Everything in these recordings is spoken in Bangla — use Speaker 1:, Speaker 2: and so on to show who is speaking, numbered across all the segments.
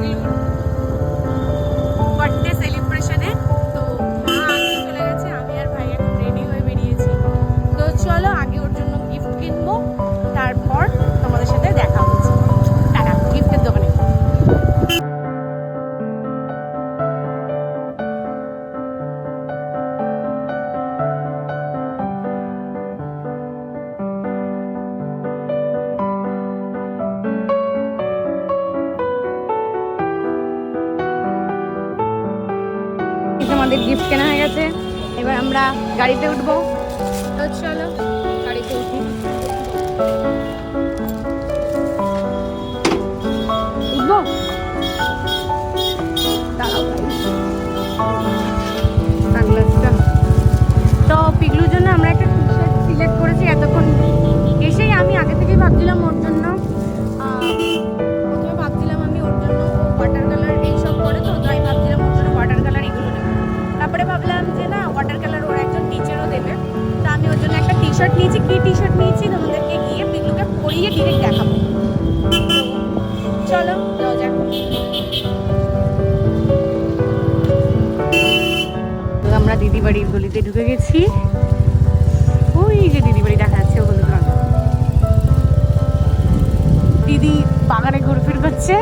Speaker 1: Thank you. গিফট কেনা হয়ে গেছে। এবার আমরা গাড়িতে উঠবো। নিয়েছি কি টি শার্ট নিয়েছি, তোমাদেরকে গিয়ে পিগলুকে পরিয়ে ডিরেক্ট দেখাবো। চলো যাও আমরা দিদি বাড়ির গলিতে ঢুকে গেছি। ওই যে দিদি বাড়ি দেখা যাচ্ছে হলুদ রঙ দিদি বাগানে ঘুরফির করছে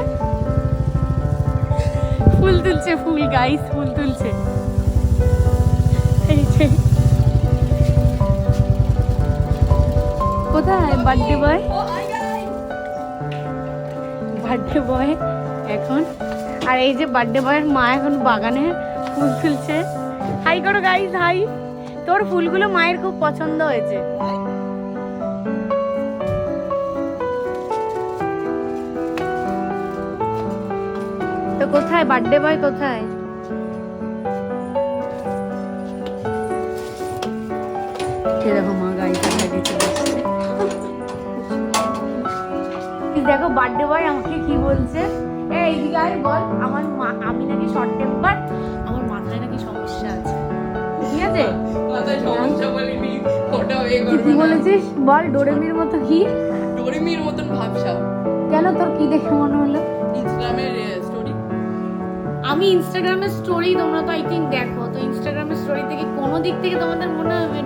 Speaker 1: ফুল তুলছে, ফুল গাইস ফুল তুলছে। এই যে। কোথায় বার্থডে বয় বার্থডে বয় এখন। আর এই যে বার্থডে বয়ের মা এখন বাগানে ফুল তুলছে। হাই করো গাইস হাই তোর ফুলগুলো মায়ের খুব পছন্দ হয়েছে। তো কোথায় বার্থডে বয় কোথায়? দেখো মা। দেখো বার্থডে বয় আমাকে কি বলছে? এই এইদিকে আয় বল। আমার মা আমি নাকি শর্ট টেম্পার আমার মাথায় নাকি সমস্যা আছে। ঠিক আছে?
Speaker 2: মাথায় সমস্যা বলিনি ওটা
Speaker 1: তুই কি বলেছিস? বল ডোরেমির মতো কি?
Speaker 2: ডোরিমির মতন ভাবসা।
Speaker 1: কেন তোর কি দেখে মনে হলো?
Speaker 2: ইনস্টাগ্রামের স্টোরি
Speaker 1: আমি ইনস্টাগ্রামের স্টোরি তোমরা তো আই থিঙ্ক দেখো। তো ইনস্টাগ্রামের স্টোরি থেকে কোনো দিক থেকে তোমাদের মনে হবে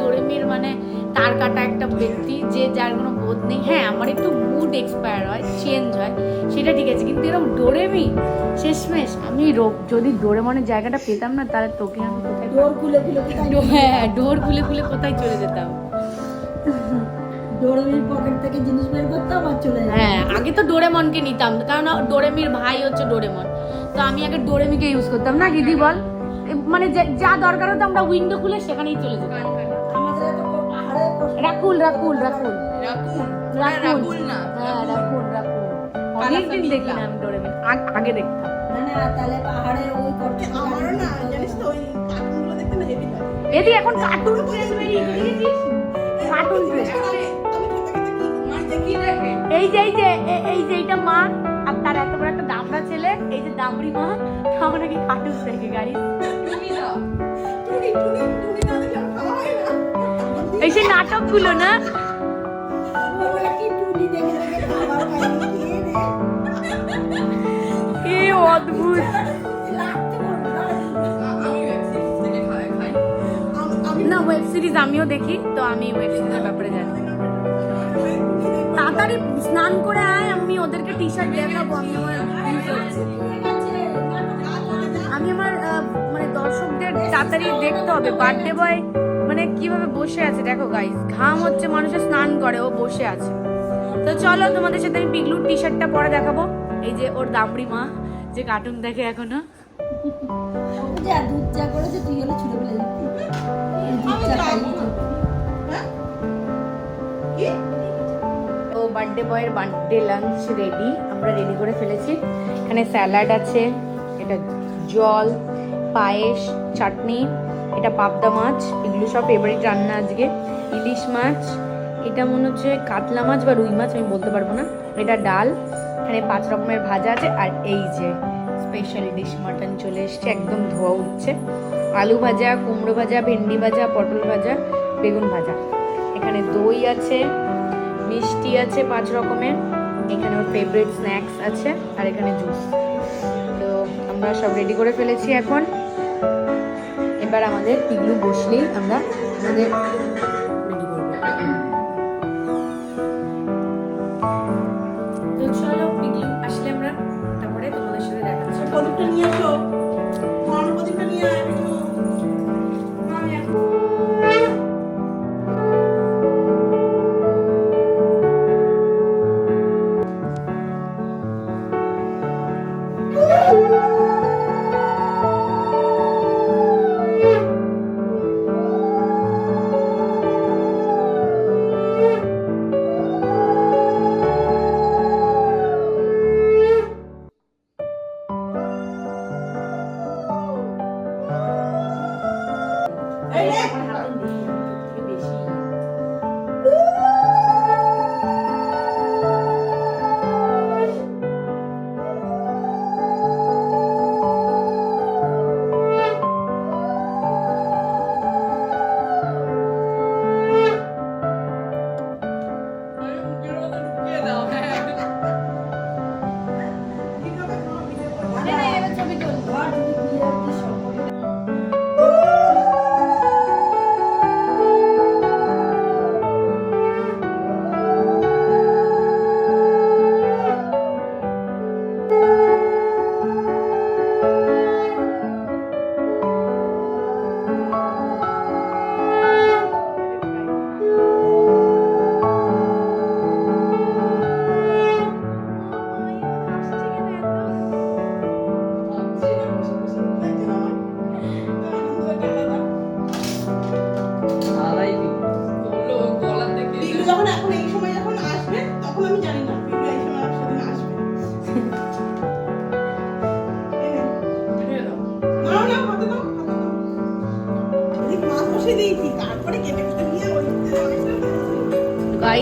Speaker 1: ডোরেমির মানে তার কাটা একটা ব্যক্তি যে যার কোনো নেই হ্যাঁ আমার একটু মুড এক্সপায়ার হয় চেঞ্জ হয় সেটা ঠিক আছে। কিন্তু এরকম ডোরেমি শেষমেশ আমি যদি ডোরেমনের জায়গাটা পেতাম না তাহলে তোকে আমি কোথায়
Speaker 3: ডোর খুলে খুলে
Speaker 1: হ্যাঁ ডোর খুলে খুলে কোথায় চলে যেতাম?
Speaker 3: ডোরেমির পকেট থেকে জিনিস বের করতাম আর চলে
Speaker 1: হ্যাঁ আগে তো ডোরেমনকে নিতাম কারণ ডোরেমির ভাই হচ্ছে ডোরেমন তো আমি আগে ডোরেমিকে ইউজ করতাম। না দিদি বল মানে যে- দরকার হতো আমরা উইন্ডো খুলে সেখানেই চলে যেতাম। রাকুল রাকুল রাকুল
Speaker 2: রাকুন
Speaker 1: রাকুল
Speaker 2: রাকুল না
Speaker 1: হ্যাঁ রাকুল। রাকুল অনেকদিন দেখি না আমি ডোরেমিন আগে দেখতাম।
Speaker 3: না না তাহলে পাহাড়ে ওই কষ্ট
Speaker 4: আমারও না জানিস তো ওই কার্টুনগুলো দেখতে না হেভি লাগে।
Speaker 1: এদি এখন কার্টুন বেরিয়ে গেছিস কার্টুন
Speaker 4: কি দেখে?
Speaker 1: এই যে এই যে এই যে এইটা মা আর তার এত বড় একটা দামড়া ছেলে এই যে দামড়ি মা সব নাকি কার্টুন দেখে গাড়ি
Speaker 4: হয়
Speaker 1: এই সেই নাটকগুলো না অদ্ভুত। না। ওয়েব সিরিজ আমিও দেখি তো আমি ওয়েব সিরিজের ব্যাপারে জানি তাড়াতাড়ি স্নান করে আয় আমি ওদেরকে টি শার্ট দেখাবো আমি আমার আমি আমার মানে দর্শকদের তাড়াতাড়ি দেখতে হবে বার্থডে বয় মানে কীভাবে বসে আছে? দেখো গাইস ঘাম হচ্ছে মানুষে স্নান করে ও বসে আছে। তো চলো তোমাদের সাথে আমি পিগলুর টি শার্টটা পরে দেখাবো। এই যে ওর দামড়ি মা যে কার্টুন দেখে এখনও।
Speaker 3: যা দুধ চা করেছে তুই হলে ছুড়ে ফেলে দুধ চা
Speaker 4: যাব।
Speaker 3: খাইয়ে দিত।
Speaker 4: হ্যাঁ? কি?
Speaker 1: তো বার্থডে বয়ের বার্থডে লাঞ্চ রেডি আমরা রেডি করে ফেলেছি। এখানে স্যালাড আছে এটা জল পায়েস চাটনি। এটা পাবদা মাছ, এগুলো সব ফেভারিট রান্না আজকে। ইলিশ মাছ, এটা মনে হচ্ছে কাতলা মাছ বা রুই মাছ, আমি বলতে পারব না। এটা ডাল, এখানে পাঁচ রকমের ভাজা আছে, আর এই যে স্পেশাল ডিশ মাটন চলে এসছে, একদম ধোয়া উঠছে। আলু ভাজা, কুমড়ো ভাজা, ভেন্ডি ভাজা, পটল ভাজা, বেগুন ভাজা। এখানে দই আছে, মিষ্টি আছে পাঁচ রকমের। এখানে ওর ফেভারিট স্ন্যাক্স আছে, আর এখানে জুস তো আমরা সব রেডি করে ফেলেছি এখন। এবার আমাদের পিগলু বসলেই আমরা আমাদের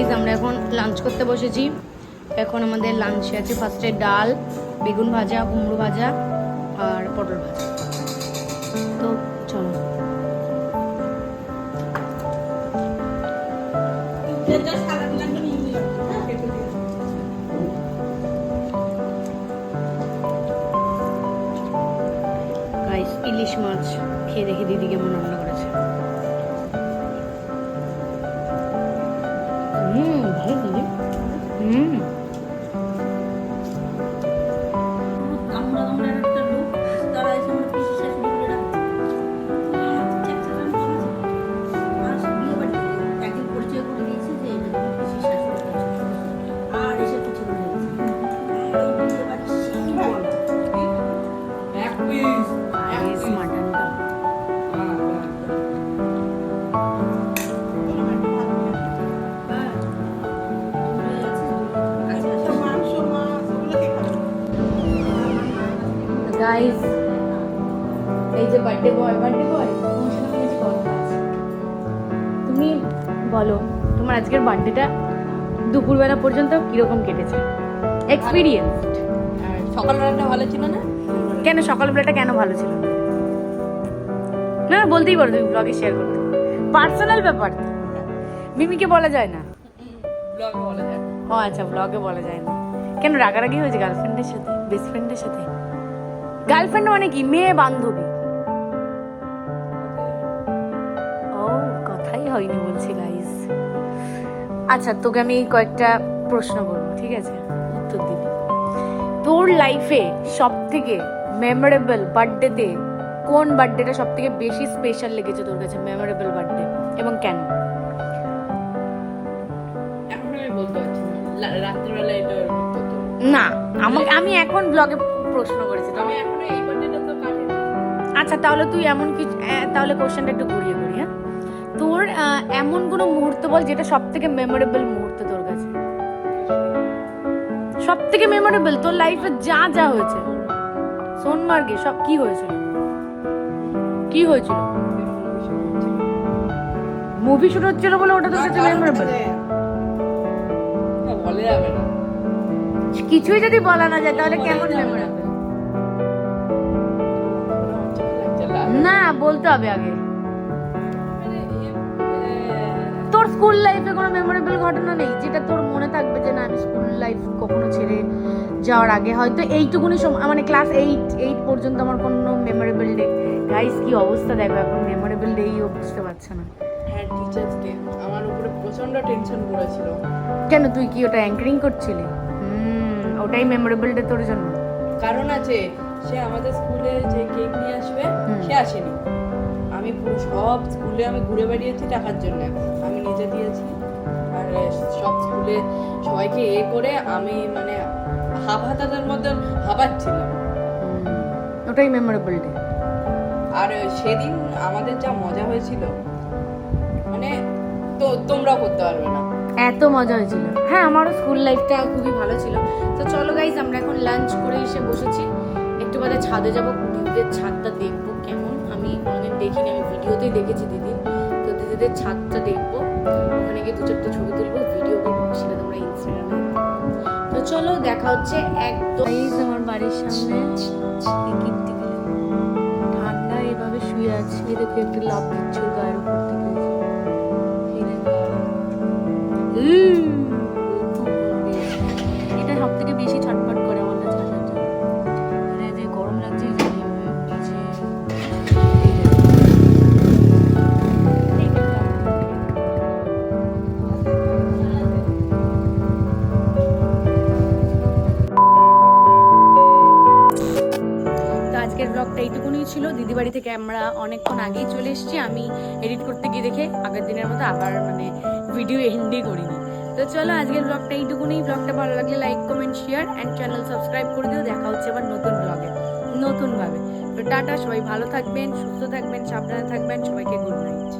Speaker 1: গাইজ আমরা এখন লাঞ্চ করতে বসেছি। এখন আমাদের লাঞ্চে আছে ফার্স্টে ডাল, বেগুন ভাজা, কুমড়ো ভাজা আর পটল ভাজা। তো চলো। হুম গাইস এই যে বার্থডে বয় বার্থডে বয় তোমার সাথে কিছু কথা আছে। তুমি বলো তোমার আজকের বার্থডেটা দুপুরবেলা পর্যন্ত কীরকম কেটেছে? এক্সপিরিয়েন্সড
Speaker 2: আর সকালবেলাটা ভালো ছিল না?
Speaker 1: কেন সকালবেলাটা কেন ভালো ছিল? না? না না বলতেই পারো তুমি ব্লগে শেয়ার করতে পার্সোনাল ব্যাপার। মিমিকে বলা যায় না।
Speaker 2: ব্লগে বলা যায়
Speaker 1: ও আচ্ছা ব্লগে বলা যায় না। কেন রাগারাগি হয়েছে গার্লফ্রেন্ডের সাথে বেস্ট ফ্রেন্ডের সাথে? গার্লফ্রেন্ড মানে কি? মেয়ে বান্ধবী। ও কথাই হয়নি বলছি গাইস আচ্ছা তোকে আমি কয়েকটা প্রশ্ন করব ঠিক আছে? উত্তর দিবি। তোর লাইফে সব থেকে মেমোরেবল বার্থডেতে কোন বার্থডেটা সব থেকে বেশি স্পেশাল লেগেছে তোর কাছে? মেমোরেবল বার্থডে এবং কেন।
Speaker 2: না।
Speaker 1: আমাকে আমি এখন ব্লগে প্রশ্ন করেছি তো
Speaker 2: আমি এখনও এই বার্থডেটা তো কাটেনি।
Speaker 1: আচ্ছা তাহলে তুই এমন কিছু তাহলে কোশ্চেনটা একটু ঘুরিয়ে করি হ্যাঁ? তোর এমন কোনো মুহূর্ত বল যেটা সব থেকে মেমোরেবল মুহূর্ত তোর কাছে? সব থেকে মেমোরেবল তোর লাইফে যা যা হয়েছে। সোনমার্গে সব কি হয়েছিল? কি হয়েছিল? মুভি শুট হচ্ছিল বলে ওটা তোর কাছে মেমোরেবল কিছুই যদি বলা না যায় তাহলে কেমন মেমোরেবল না বলতে হবে আগে। তোর স্কুল লাইফে কোনো মেমোরেবল ঘটনা নেই? যেটা তোর মনে থাকবে যে না আমি স্কুল লাইফ কখনো ছেড়ে যাওয়ার আগে হয়তো এইটুকুনি সময় মানে ক্লাস এইট এইট পর্যন্ত আমার কোনো মেমোরেবল ডে গাইস কি অবস্থা দেখো এখন মেমোরেবল ডেইও বুঝতে পারছে না।
Speaker 2: হ্যাঁ টিচার্স ডে আমার উপরে প্রচণ্ড টেনশন করেছিল
Speaker 1: কেন তুই কি ওটা অ্যাঙ্কারিং করছিলি? হুম ওটাই মেমোরেবল ডে তোর জন্য।
Speaker 2: কারণ আছে সে আমাদের স্কুলে যে কেক নিয়ে আসবে। সে আসেনি। আমি পুরো সব স্কুলে আমি ঘুরে বেড়িয়েছি টাকার জন্য। আমি নিজে দিয়েছি। আর সব স্কুলে সবাইকে এ করে আমি মানে হাফ হাতাদের মতন হাবাচ্ছিলাম
Speaker 1: হুম, ওটাই মেমোরেবল ডে
Speaker 2: আর সেদিন আমাদের যা মজা হয়েছিল মানে তো তোমরা করতে পারবে না।
Speaker 1: এত মজা হয়েছিল। হ্যাঁ আমারও স্কুল লাইফটা খুবই ভালো ছিল। তো চলো গাইজ আমরা এখন লাঞ্চ করে এসে বসেছি। বাদে ছাদে যাব, দিদিদের ছাদটা দেখব কেমন? আমি কোনোদিন দেখিনি, আমি ভিডিওতেই দেখেছি দিদি তো দিদিদের ছাদটা দেখব, ওখানে গিয়ে দু চারটে ছবি তুলবো ভিডিও করব, সেটা তোমরা ইনস্টাগ্রামে তো চলো, দেখা হচ্ছে একদম আমার বাড়ির সামনে ঠান্ডা, এভাবে শুয়ে আছে। দেখো, একটু লাভ দিচ্ছে গায়ের উপর থেকে। এটা সব থেকে বেশি ছটফট এইটুকুনি ছিল। দিদি বাড়ি থেকে আমরা অনেকক্ষণ আগেই চলে এসেছি। আমি এডিট করতে গিয়ে দেখে আগের দিনের মতো আবার মানে ভিডিও এন্ডই করিনি। তো চলো আজকের ব্লগটা এইটুকুনি ব্লগটা ভালো লাগলে like comment share and channel subscribe করে দিও। দেখা হচ্ছে আবার নতুন ব্লগে নতুনভাবে। তো টাটা, সবাই ভালো থাকবেন, সুস্থ থাকবেন, সাবধানে থাকবেন। সবাইকে গুড নাইট